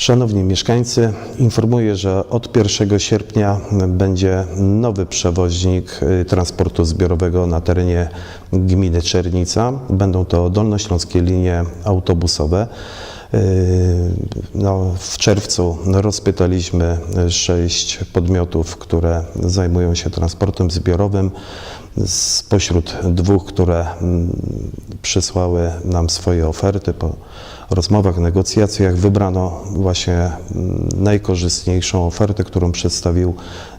Szanowni mieszkańcy, informuję, że od 1 sierpnia będzie nowy przewoźnik y, transportu zbiorowego na terenie gminy Czernica. Będą to dolnośląskie linie autobusowe. Y, No, w czerwcu rozpytaliśmy sześć podmiotów, które zajmują się transportem zbiorowym. Spośród dwóch, które mm, przysłały nam swoje oferty po rozmowach, negocjacjach, wybrano właśnie mm, najkorzystniejszą ofertę, którą przedstawił,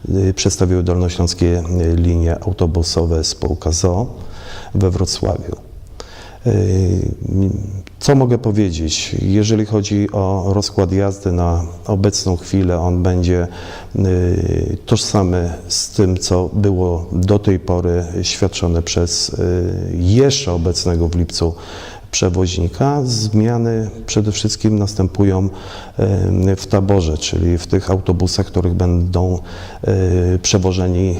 y, przedstawiły dolnośląskie linie autobusowe spółka ZOO we Wrocławiu. Co mogę powiedzieć? Jeżeli chodzi o rozkład jazdy na obecną chwilę, on będzie y, tożsamy z tym, co było do tej pory świadczone przez y, jeszcze obecnego w lipcu przewoźnika. Zmiany przede wszystkim następują y, w taborze, czyli w tych autobusach, których będą przewożeni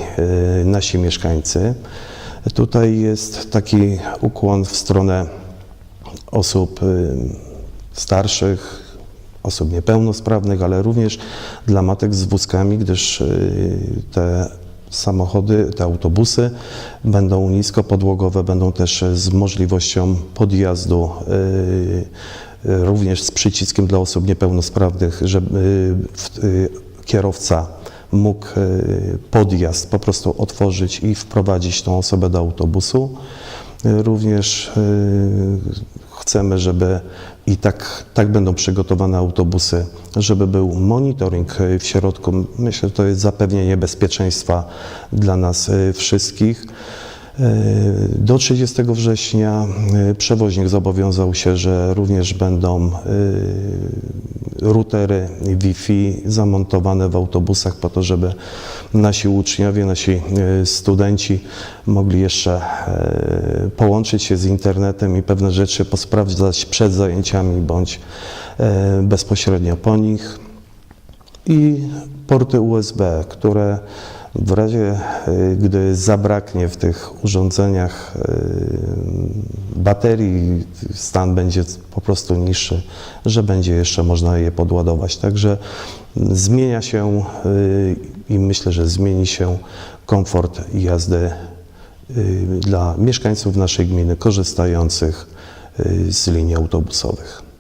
nasi mieszkańcy. Tutaj jest taki ukłon w stronę osób y, starszych, osób niepełnosprawnych, ale również dla matek z wózkami, gdyż y, te samochody, te autobusy będą niskopodłogowe, będą też z możliwością podjazdu y, również z przyciskiem dla osób niepełnosprawnych, żeby kierowca mógł podjazd po prostu otworzyć i wprowadzić tą osobę do autobusu. Również chcemy, żeby i tak, tak będą przygotowane autobusy, żeby był monitoring w środku. Myślę, że to jest zapewnienie bezpieczeństwa dla nas y, wszystkich. Y, Do 30 września y, przewoźnik zobowiązał się, że również będą routery Wi-Fi zamontowane w autobusach po to, żeby nasi uczniowie, nasi y, studenci mogli jeszcze y, połączyć się z internetem i pewne rzeczy posprawdzać przed zajęciami bądź y, bezpośrednio po nich. I porty USB, które w razie, y, gdy zabraknie w tych urządzeniach y, baterii, stan będzie po prostu niższy, że będzie jeszcze można je podładować. Także zmienia się y, i myślę, że zmieni się komfort jazdy dla mieszkańców naszej gminy korzystających z linii autobusowych.